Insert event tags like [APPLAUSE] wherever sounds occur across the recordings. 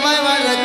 vai, vai, vai.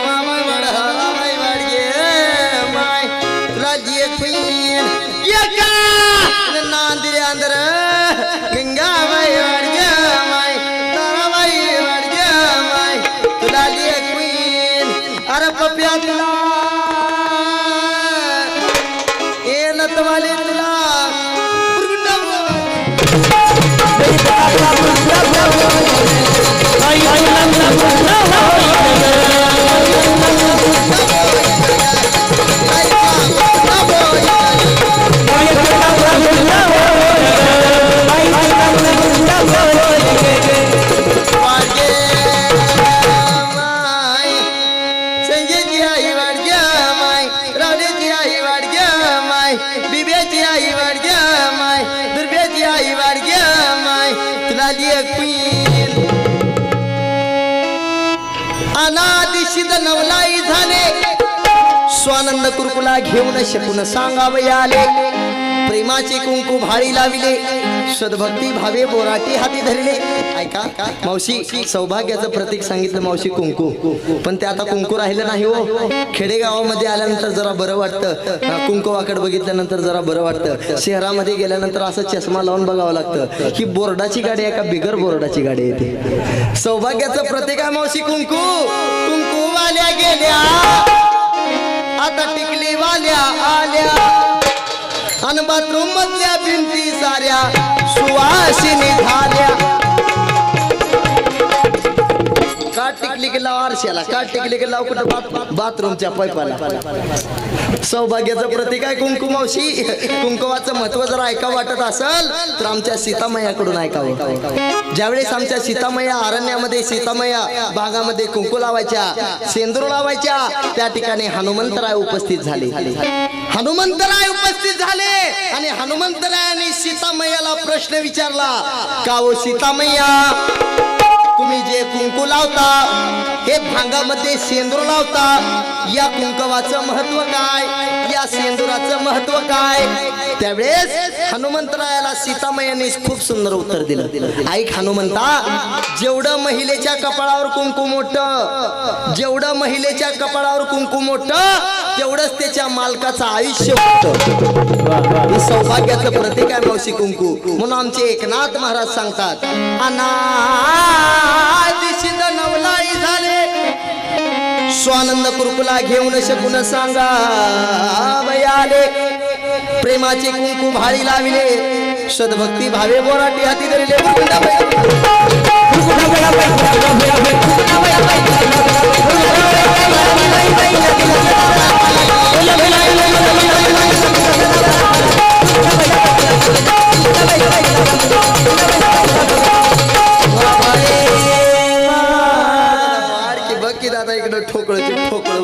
अनादिशिद नवलाई झाले. स्वानंद कुरकुला घेऊन शकून सांगावे आले. प्रेमाचे कुंकू भाळी लाविले. सद्भक्ती भावे बोराटी हाती धरले. ऐका मावशी सौभाग्याचं प्रतीक सांगितलं मावशी कुंकू. पण ते आता कुंकू राहिलं नाही हो. खेडेगावामध्ये आल्यानंतर जरा बरं वाटतं. कुंकुवाकड बघितल्यानंतर जरा बरं वाटतं. शहरामध्ये गेल्यानंतर असं चष्मा लावून बघावं लागतं. ही बोर्डाची गाडी आहे का बिगर बोर्डाची गाडी येते सौभाग्याचं प्रतीक आहे मावशी कुंकू. कुंकू वाले का टिकली की लाव आरशाला का टिकली की लाव कुठं बाथरूमच्या पैपाला सौभाग्याचं प्रतीक आहे कुंकुमावशी कुंकुमाचं महत्त्व जर ऐका वाटत असेल तर आमच्या सीतामयाकडून ऐकावं. ज्यावेळेस आमच्या सीतामया अरण्यामध्ये सीतामया भागामध्ये कुंकू लावायच्या सेंदूर लावायच्या त्या ठिकाणी हनुमंतराय उपस्थित झाले. हनुमंतराय उपस्थित झाले आणि हनुमंतरायाने सीतामय्याला प्रश्न विचारला का हो सीतामय्या तुम्ही जे कुंकू लावता हे भांगामध्ये सेंदूर लावता या कुंकवाचं महत्त्व काय? या सेंदुराचं महत्त्व काय? त्यावेळेस हनुमंतरायाला सीतामयाने खूप सुंदर उत्तर दिलं. ऐक हनुमंता जेवढं महिलेच्या कपाळावर कुंकू मोठ जेवढं महिलेच्या कपाळावर कुंकू मोठं तेवढंच त्याच्या मालकाचं आयुष्य सौभाग्याचं प्रतीक आहे मावशी कुंकू. म्हणून आमचे एकनाथ महाराज सांगतात अनादिशित नवलाई झाले. स्वानंद कुरकुला घेऊन शकून सांगा आले. प्रेमाचे कुंकू भाळी लाविले. सद्भक्ती भावे बोराटी हाती धरले.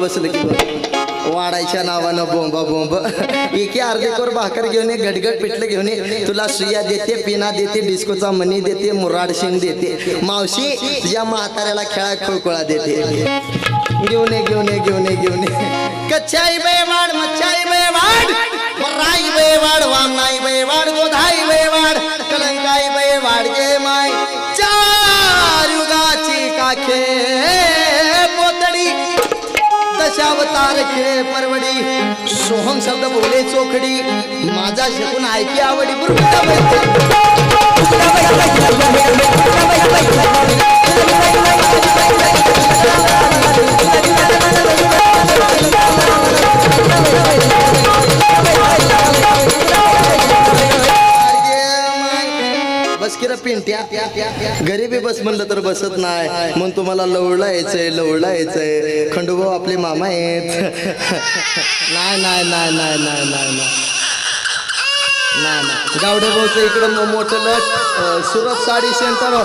बसलं की बघ वाडायच्या नावानं बोंबा बोंब. एके अर्धेकोर भाकर घेऊन ये गडगड पिठलं घेऊन ये. तुला सुया देते पिना देते डिस्कोचा मनी देते मुराड शिंग देते. मावशी तुझ्या म्हाताऱ्याला खेळा खोळकोळा देते. घेऊन ये घेऊन ये घेऊन ये घेऊन ये. कच्चाई बेवाड मच्छाई बेवाड. राई बेवाड वामनाई बेवाड गोधाई बेवाड. कलंकाई बेवाड जे माय. दशावतार खेळ परवडी. सोहम शब्द बोले चोखडी. माझा शिकून ऐकी आवडी. बुरबुटा पिंट्या. गरीबी बस म्हणलं तर बसत नाही. म्हणून तुम्हाला लवळला यायचंय लवळला यायचंय खंडूभाऊ आपले मामा आहेत. [LAUGHS] नाही नाही नाही नाही नाही नाही. नाही नाही. गावडे भाऊचं इकडं मोठं लट सुरत साडी सेंटर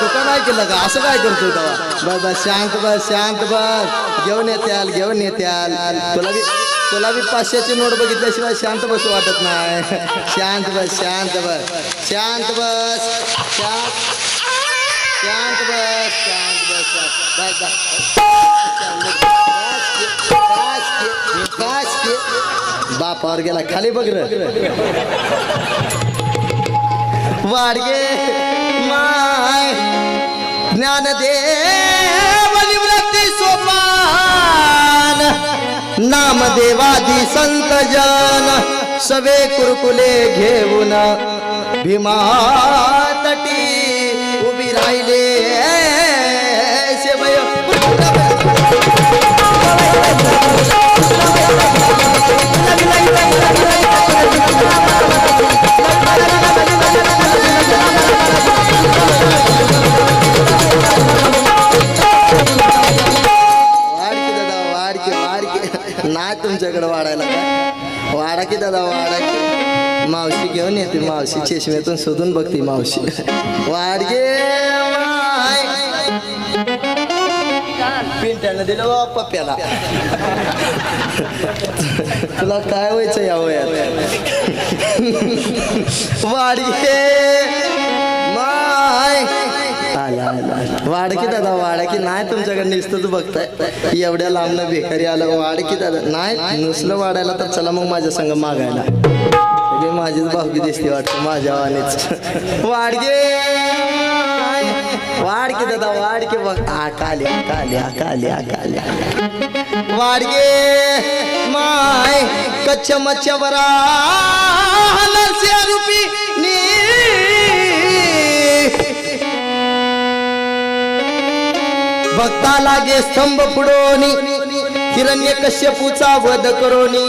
दुकान आहे केलं का असं काय करतो तेव्हा? बस बस शांत बस शांत बस. घेऊन येत्याल घेऊन येत्याल तुला बी तुला बी पाचशेची नोट बघितल्याशिवाय शांत बस वाटत नाही. [LAUGHS] शांत बस शांत बस. शांत बस. शांत शांत बस शांत बस बस बस बस बस बापावर गेला खाली बघ रे वाडगे माय ज्ञानदेव निवृत्ती सोपा देवादी संत जन सवे कुरकुले घेऊन भीमा तटी उभी राहिली। मावशी चष्म्यातून शोधून बघते मावशी. वाडगे पिंट्यानं दिलं पप्प्याला. तुला काय व्हायचं या वयात? वाडगे माय. आला आला. वाडकी दादा वाडकी नाही तुमच्याकडे नुसतंच बघताय. एवढ्या लांबनं बेकारी आलं वाडकी दादा. नाही नुसलं वाढायला तर चला मग माझ्या संग मागायला. मी माझीच भावकी दिसते वाटतं माझ्या वाणीच. वाडगे! वाडके दादा वाडके बघ. आकाले आकाले आकाले आकाले वाडगे! माय कच्छ मच्छवरा नरसिंह रूपी नी. भक्ता लागे स्तंभ पुडोनी हिरण्य कश्यपूचा वध करोनी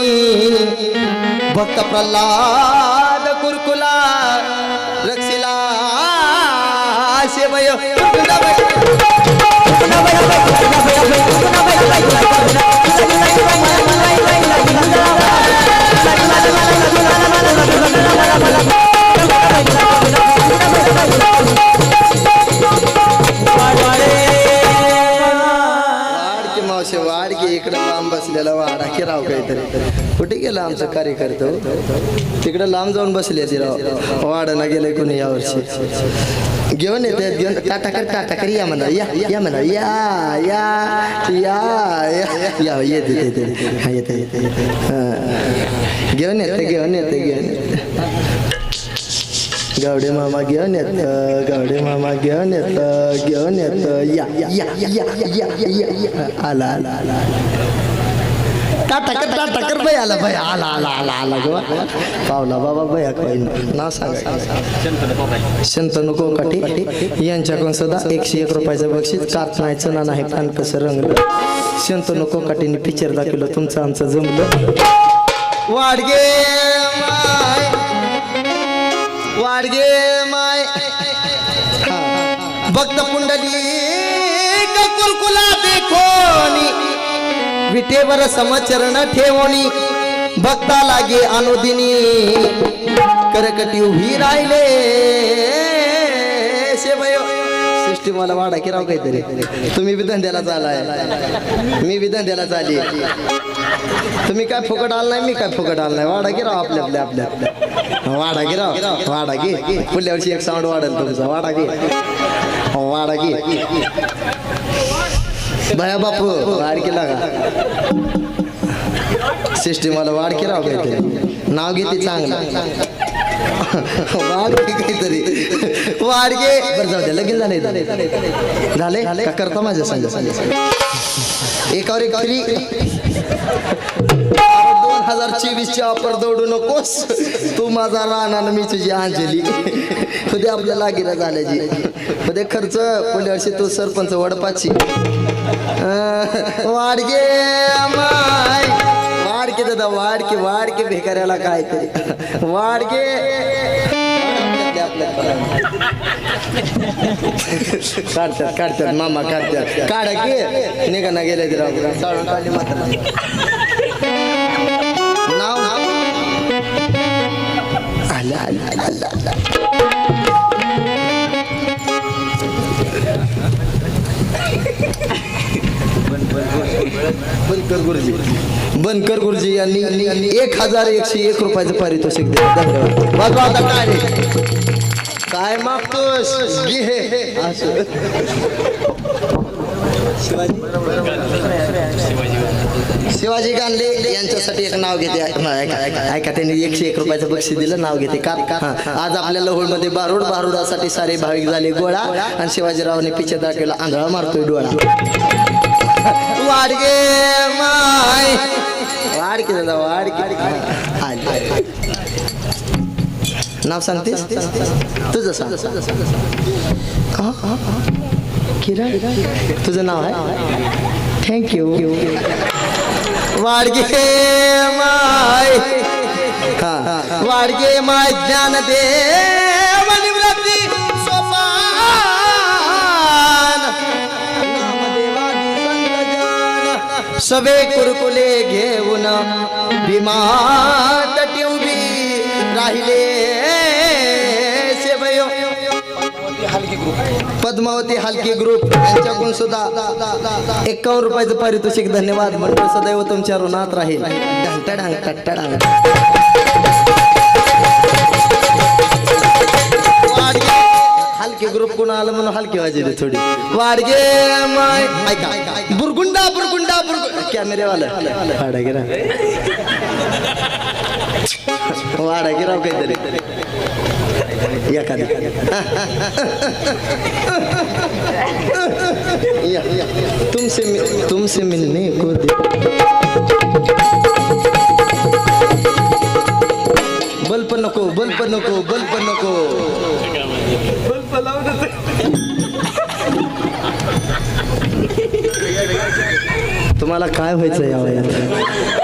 भक्त प्रल्हाद कुरकुला रक्षिला शेवय वाडके कुठे गेला आमचं कार्यकर्ता हो? तिकडं लांब जाऊन बसले तिला वाढायला गेले कोणी यावर्षी घेऊन येते घेऊन. टाटा कर टाटा कर. या म्हणा या या म्हणा. या या या या. येते येते येते. येते घेऊन येते घेऊन येते घेऊन येते. गावडे मामा घेऊन येत गावडे मामा घेऊन येत घेऊन येत. या या या या या आला आला आला. टाटा कर टाटा कर बाई आला बाई आला आला आला आला गो पावला बाबा बया काही नाव सांग. शंतनू कोकाटे यांच्याकडून सुद्धा एकशे एक रुपयाचं बक्षीस कात नाही चणा नाही पान कसं रंगलं. शंतनू कोकाटेने पिक्चर दाखवलं तुमचं आमचं जमलं. वाडगे माय. वाडगे माय. भक्त पुंडली कुलकुला देखोनी विटेवर समचरण ठेवणी भक्ता लागे अनुदिनी. करकटी उभी राहिले. शेवय सृष्टी मला वाडा की राव काहीतरी. तुम्ही बी द्यायला चालाय. मी बी द्यायला चाली. तुम्ही काय फुकट आल नाही मी काय फुकट आल नाही. वाडा की राव आपल्या आपल्या आपल्या. आपल्या वाडा की राव. वाडा की. पुढल्या वर्षी एक साऊंड वाढेल तुमचा. वाडा की. वाडा की. भया बापू वाढ केला का? सिस्टीम मला वाढ की राव काहीतरी. नाव घेते चांगलं? वाढ काहीतरी. वाढ घे. बरं जाऊ द्या लगीन झाले झाले? का करता माझ्या संग? एकावर एक हजार चोवीसची ऑफर दौडू नकोस. तू माझा राहणार मी तुझी अंजली. उद्या आपल्या लागीला झाल्याची. उद्या खर्च पुढल्या वर्षी तू सरपंच वडपाची. वाडगे माय वाडके दादा वाडके वाडके भिकाऱ्याला काय तरी वाडगे. काढतात काढतात मामा काढतात. काढा की. निघा ना गेले तर बनकर गुरुजी बनकर गुरुजी यांनी एक हजार एकशे एक रुपयाचं पारितोषिक दिलं. धन्यवाद. बाजू आता काय काय मागतोस? शिवाजी. शिवाजी गांधी यांच्यासाठी एक नाव घेते. ऐका त्यांनी एकशे एक रुपयाचं बक्षीस दिलं नाव घेते का? आज आपल्या लहोळमध्ये बारूड बारुडासाठी सारे भाविक झाले गोळा आणि शिवाजीरावने पिछे दाखवला आंधळा मारतोय डोळा. वाडगे माय. वाडगे तिकडे जाऊ नाव सांगते तुझं सांग. किरण? तुझं नाव आहे? थँक्यू वाडगे माय। हा वाडगे माय ज्ञान देव निवृत्ती सोपान। नामदेवादी संत जन सवे कुरकुले घेऊन भीमा तटी उभी राहिले। पद्मावती हलकी ग्रुप यांच्याकडून सुद्धा एकावन्न रुपयाचं पारितोषिक धन्यवाद. मंडळ सदैव तुमच्या ऋणात राहील. ढंटडांग टट्टडांग. हलके ग्रुप कोण आलं म्हणून हलकी वाजली थोडी. वाडगे माय. ऐका बुरगुंडा बुरगुंडा बुरगुंडा. कॅमेरेवाला वाडा गिरा वाडा गिराव काहीतरी. एखादी तुमसे मि- तुमसे मिलने को बल बल्ब नको बल्ब नको बल्ब नको तुम्हाला काय व्हायचं या वयात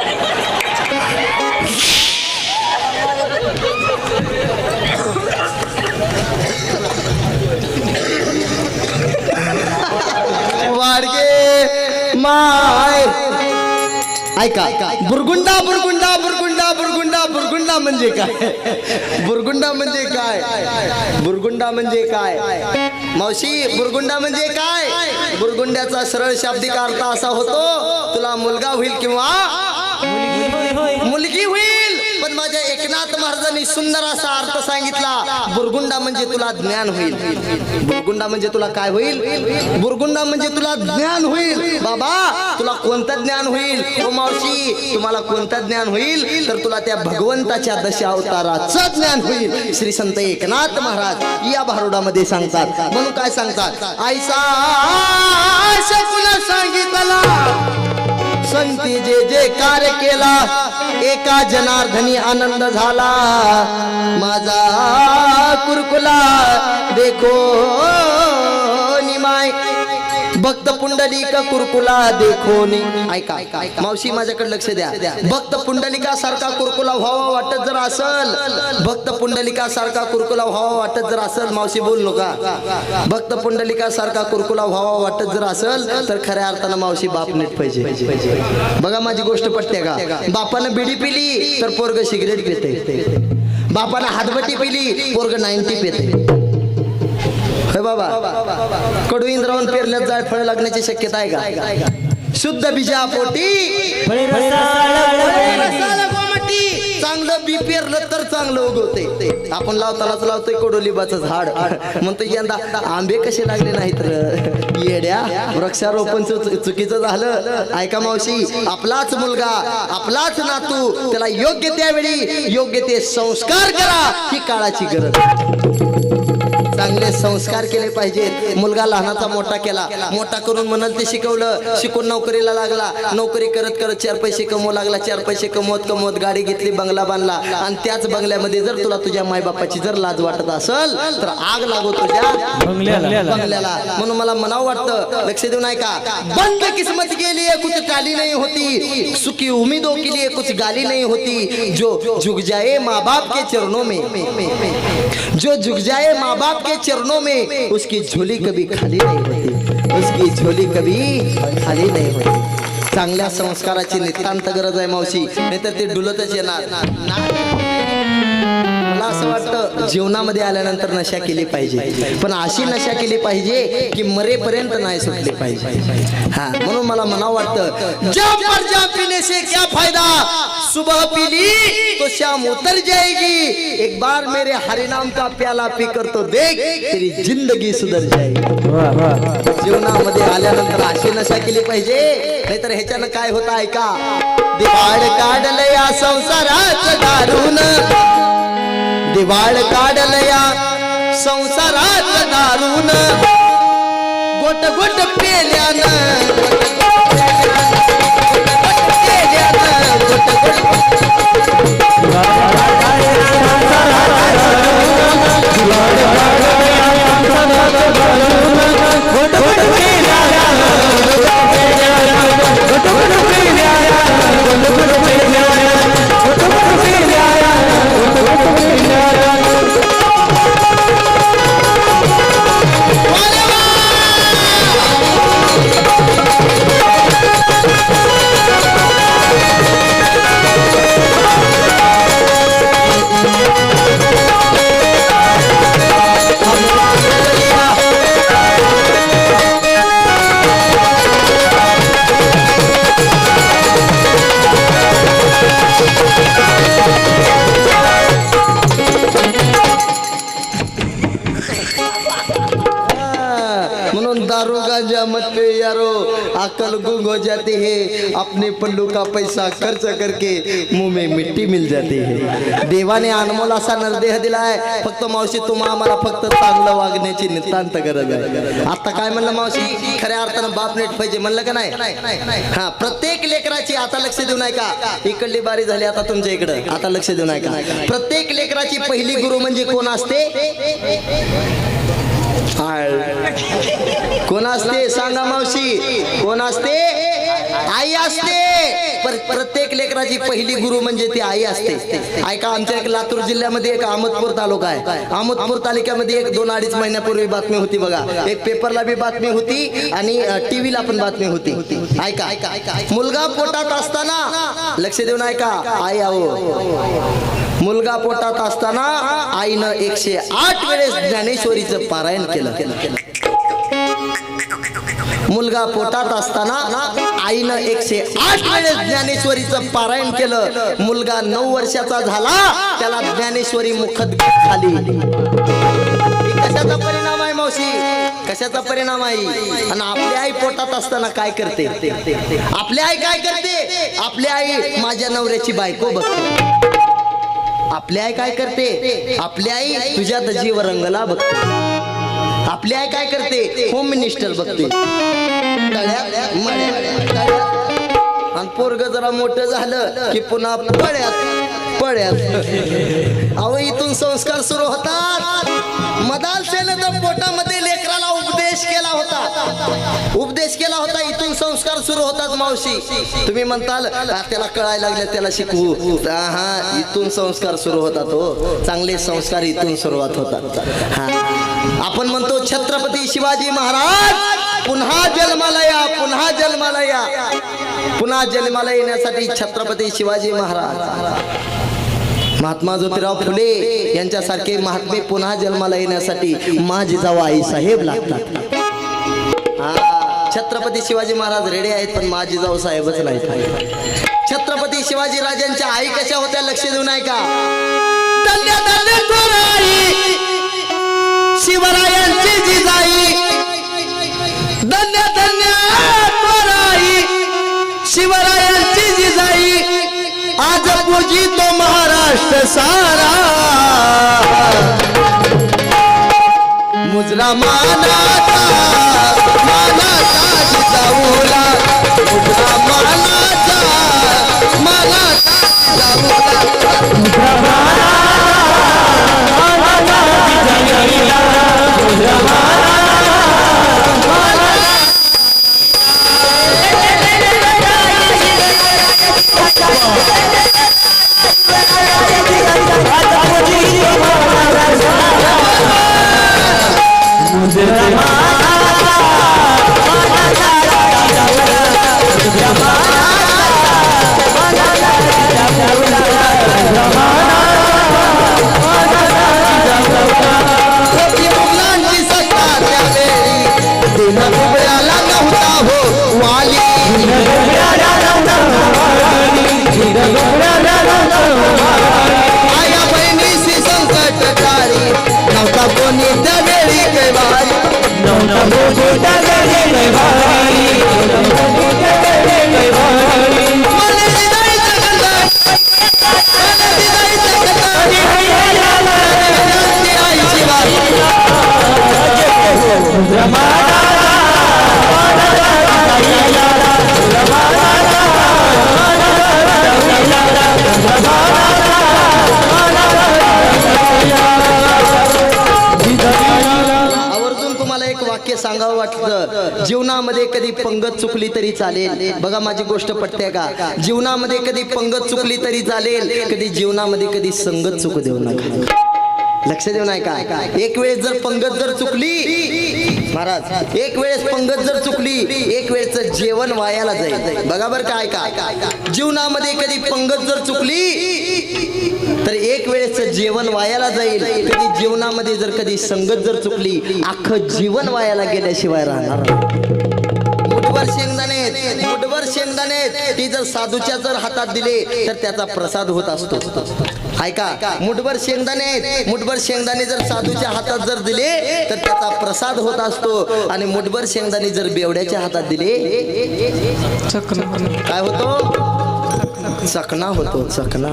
ऐका बुरगुंडा बुरगुंडा बुरगुंडा बुरगुंडा बुरगुंडा म्हणजे काय? बुरगुंडा म्हणजे काय? बुरगुंडा म्हणजे काय? मावशी बुरगुंडा म्हणजे काय? बुरगुंड्याचा सरळ शाब्दिक अर्थ असा होतो तुला मुलगा होईल किंवा मुलगी होईल पण माझ्या एकनाथ महाराजांनी सुंदर असा अर्थ सांगितला बुरगुंडा म्हणजे तुला ज्ञान होईल. बुरगुंडा म्हणजे तुला काय होईल? बुरगुंडा म्हणजे तुला ज्ञान होईल. बाबा तुला कोणतं ज्ञान होईल? ओ मावशी तुम्हाला कोणतं ज्ञान होईल? तर तुला त्या भगवंताच्या दशा अवताराचं ज्ञान होईल. श्री संत एकनाथ महाराज या भारुडामध्ये सांगतात. म्हणून काय सांगतात? आयसा सांगितला. संती जे जे कार्य केला एका जनार्दनी आनंद झाला. माझा कुरकुला देखो. भक्त पुंडलिका कुरकुला देखो ऐका मावशी माझ्याकडे लक्ष द्या. भक्त पुंडलिका सारखा कुरकुला व्हावा वाटत जर असल. भक्त पुंडलिका सारखा कुरकुला व्हावा वाटत जर असल. मावशी बोल नका. भक्त पुंडलिका सारखा कुरकुला व्हावा वाटत जर असल तर खऱ्या अर्थानं मावशी बाप नीट पाहिजे. बघा माझी गोष्ट पटते का? बापानं बिडी पिली तर पोरग सिगरेट पिते बापानं हातबटी पिली पोरग नाईन्टी पिते बाबा कडू इंद्रावून पेरल्यात जाय फळ लागण्याची शक्यता आहे का? शुद्ध बीजा पोटी. चांगलं बी पेरलं तर चांगलं उगवते. आपण लावतानाच लावतोय कडोलिबाचं झाड. म्हणतो यंदा आंबे कसे लागले नाहीत र? येड्या वृक्षारोपण चुकीचं झालं. ऐका मावशी आपलाच मुलगा आपलाच नातू त्याला योग्य त्यावेळी योग्य ते संस्कार करा ही काळाची गरज. चांगले संस्कार केले पाहिजेत. मुलगा लहानाचा मोठा केला. मोठा करून म्हणाल ते शिकवलं. शिकून नोकरीला लागला. नोकरी करत करत चार पैसे कमवू लागला. चार पैसे कमवत कमवत गाडी घेतली बंगला बांधला. आणि त्याच बंगल्यामध्ये जर तुला तुझ्या मायबापाची जर लाज वाटत असल तर आग लागो तुझ्या बंगल्याला. म्हणून मला म्हणावं वाटतं लक्ष देऊ नाही का बंद किस्मत गेली कुछ टाली नहीं होती. सुखी उम्मीदों के लिए कुछ गाली नहीं होती. जो झुक जाए माँ बाप के चरणों में. जो झुक जाए माँ बाप के चरणों में उसकी झोली कभी खाली नहीं होती उसकी झोली कभी खाली नहीं होती। चांगल्या संस्काराची नितांत गरज आहे मावशी नाहीतर ते डुलतच येणार. मला असं वाटतं जीवनामध्ये आल्यानंतर नशा केली पाहिजे. पण अशी नशा केली पाहिजे की मरेपर्यंत नाही सुटली पाहिजे. हा म्हणून मला म्हणावं वाटतं जा पर जा पीने से क्या फायदा? सुबह पीली तो शाम उतर जाएगी. एक बार मेरे हरिनाम का प्याला पी कर तो देख तेरी जिंदगी सुधर जाएगी. जीवनामध्ये आल्यानंतर अशी नशा केली पाहिजे. नाहीतर ह्याच्यानं काय होतं ऐका. दिवाळ काढलं या संसारात दारून दिवाळ काढलया संसारात दारून गोट गोट पेल्यानं. म्हणून दारू गांजा मत यारो. अकल गुंग हो जाती हे. अपने पल्लू का पैसा खर्च करके मुंह में मिट्टी मिल जाती है। देवाने अनमोल असा नरदेह दिलाय. फक्त मावशी तुम्हा आम्हाला फक्त चांगलं वागण्याची नितांत गरज आहे. आता काय म्हणलं मावशी? खऱ्या अर्थानं बाप नेट पाहिजे म्हणलं का नाही? हा प्रत्येक लेकराची आता लक्ष देऊ नये का इकडली बारी झाली आता तुमच्या इकडं. आता लक्ष देऊ नये का प्रत्येक लेकराची पहिली गुरु म्हणजे कोण असते? कोण असते? सांगा मावशी. कोण असते? आई असते. प्रत्येक लेकराची पहिली गुरु म्हणजे ती आई असते. ऐका आमच्या एक लातूर जिल्ह्यामध्ये एक अहमदपूर तालुका आहे. अहमदपूर तालुक्यामध्ये एक दोन अडीच महिन्यापूर्वी बातमी होती बघा. एक पेपरला बी बातमी होती आणि टीव्हीला पण बातमी होती. ऐका. मुलगा पोटात असताना लक्ष देऊन ऐका. आई आहो. मुलगा पोटात असताना आईनं एकशे आठ वेळेस ज्ञानेश्वरीचं पारायण केलं. मुलगा पोटात असताना आईनं एकशे आठ वेळेस ज्ञानेश्वरीचं पारायण केलं. मुलगा नऊ वर्षाचा झाला त्याला ज्ञानेश्वरी मुखत खाली कशाचा परिणाम आहे मावशी? कशाचा परिणाम आहे? आणि आपली आई पोटात असताना काय करते? आपली आई काय करते? आपली आई माझ्या नवऱ्याची बायको बघते. आपली आई काय करते? आपली आई तुझ्या जीव रंगला बघते. आपली आई काय करते? होम मिनिस्टर बघते. आणि पोरग जरा मोठं झालं की पुन्हा पळ्यात. पळ्यात. अहो इथून संस्कार सुरू होतात. मदाल सेनेनं पोटामध्ये उपदेश केला होता. उपदेश केला होता इथून संस्कार सुरू होतात मावशी. तुम्ही म्हणताल त्याला कळायला लागले त्याला शिकवू. हा इथून संस्कार सुरू होतात हो. चांगले संस्कार इथून सुरुवात होतात. हा. आपण म्हणतो छत्रपती शिवाजी महाराज पुन्हा जन्माला या पुन्हा जन्माला या पुन्हा जन्माला येण्यासाठी छत्रपती शिवाजी महाराज. महात्मा ज्योतिराव फुले यांच्यासारखे महात्मे पुन्हा जन्माला येण्यासाठी माझी जाऊ आई साहेब लागतात. छत्रपती शिवाजी महाराज रेडे आहेत पण माझी जाऊ साहेबच नाही छत्रपती शिवाजी राजांच्या आई कशा होत्या लक्ष देऊ नाही का? शिवरायांची जिजाई धन्य धन्य शिवरायांची जिजाई आज पूजी कष्ट सारा। मुजरा मानाचा मानाचा जिजाऊला मुजरा मानाचा मानाचा जिजाऊला होती चालेल. बघा माझी गोष्ट पटते का? जीवनामध्ये कधी पंगत चुकली तरी चालेल कधी जीवनामध्ये कधी संगत चुकू देऊ नका. लक्ष देऊ नाही काय एक वेळेस जर पंगत जर चुकली महाराज एक वेळेस पंगत जर चुकली एक वेळेच जेवण वायाला जाईल. बघा बरं काय काय जीवनामध्ये कधी पंगत जर चुकली तर एक वेळेस जेवण वायाला जाईल. कधी जीवनामध्ये जर कधी संगत जर चुकली अख्खं जीवन वायाला गेल्याशिवाय राहणार मुठभर शेंगदाणे मुठभर शेंगदाणे. ती जर साधूच्या जर हातात दिले तर त्याचा प्रसाद होत असतो. ऐका मुठभर शेंगदाणे मुठभर शेंगदाणे जर साधूच्या हातात जर दिले तर त्याचा प्रसाद होत असतो. आणि मुठभर शेंगदाणे जर बेवड्याच्या हातात दिले काय होतो? चकना होतो चकना.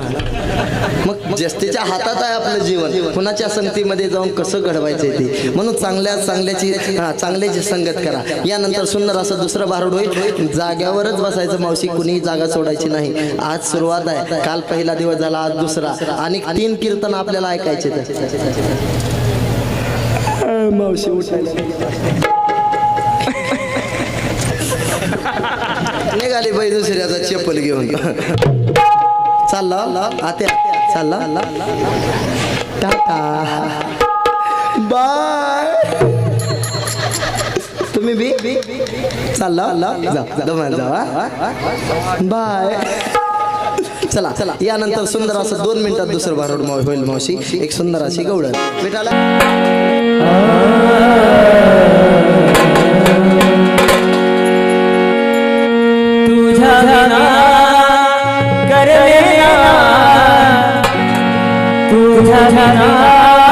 मग जस्तीच्या हातात आहे आपलं जीवन. कुणाच्या संगतीमध्ये जाऊन कसं घडवायचं ते? म्हणून चांगल्या चांगल्याची चांगल्याची संगत करा. यानंतर सुंदर असं दुसरं बारूड होईल. जाग्यावरच बसायचं मावशी कुणीही जागा सोडायची नाही. आज सुरुवात आहे. काल पहिला दिवस झाला आज दुसरा. आणि तीन कीर्तन आपल्याला ऐकायचे मावशी उठायची. निघाली बाई दुसरी दुसऱ्याचा चप्पल घेऊन. चालला आत्या चालला. टाटा. बाय. तुम्ही बी? चालला. जा दमायला बाय. चला चला. यानंतर सुंदर असं दोन मिनिटात दुसरं भारोड माव- होईल मावशी. एक सुंदर अशी गवळण. भेटाला तुझ्या विना करलेला तुझ्या विना